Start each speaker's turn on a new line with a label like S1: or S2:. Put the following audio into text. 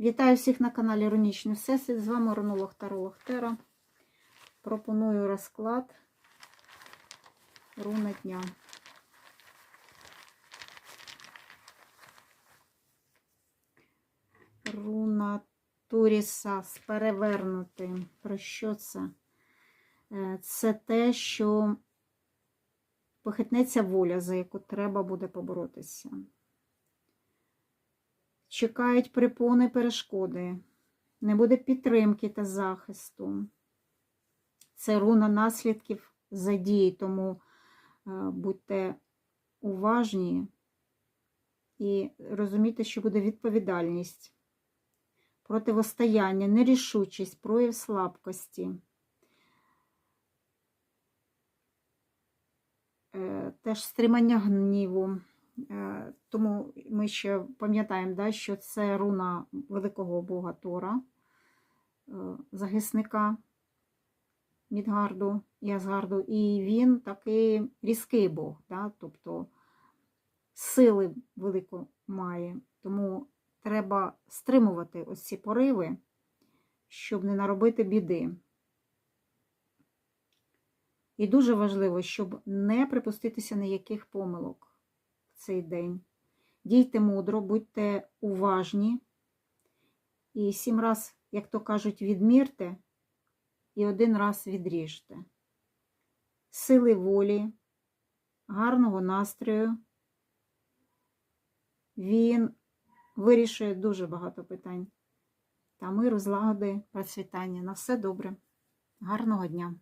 S1: Вітаю всіх на каналі Рунічний Всесвіт. З вами Рунолог Таролог Тера. Пропоную розклад руна дня. Руна Турісас перевернути. Про що це? Е, Це те, що похитнеться воля, за яку треба буде поборотися. Чекають припони перешкоди, не буде підтримки та захисту. Це руна наслідків задії, тому е, будьте уважні і розумійте, що буде відповідальність, противостояння, нерішучість, прояв слабкості. Е, Теж стримання гніву. Тому ми ще пам'ятаємо, да, що це руна великого бога Тора, е, захисника Мідгарду і Асгарду. І він такий різкий бог, да, тобто сили велику має. Тому треба стримувати ось ці пориви, щоб не наробити біди. І дуже важливо, щоб не припуститися ніяких помилок цей день. Дійте мудро, будьте уважні. І сім раз, як то кажуть, відмірте і один раз відріжте. Сили волі, гарного настрою. Він вирішує дуже багато питань. Та миру, злагоди, процвітання. На все добре. Гарного дня!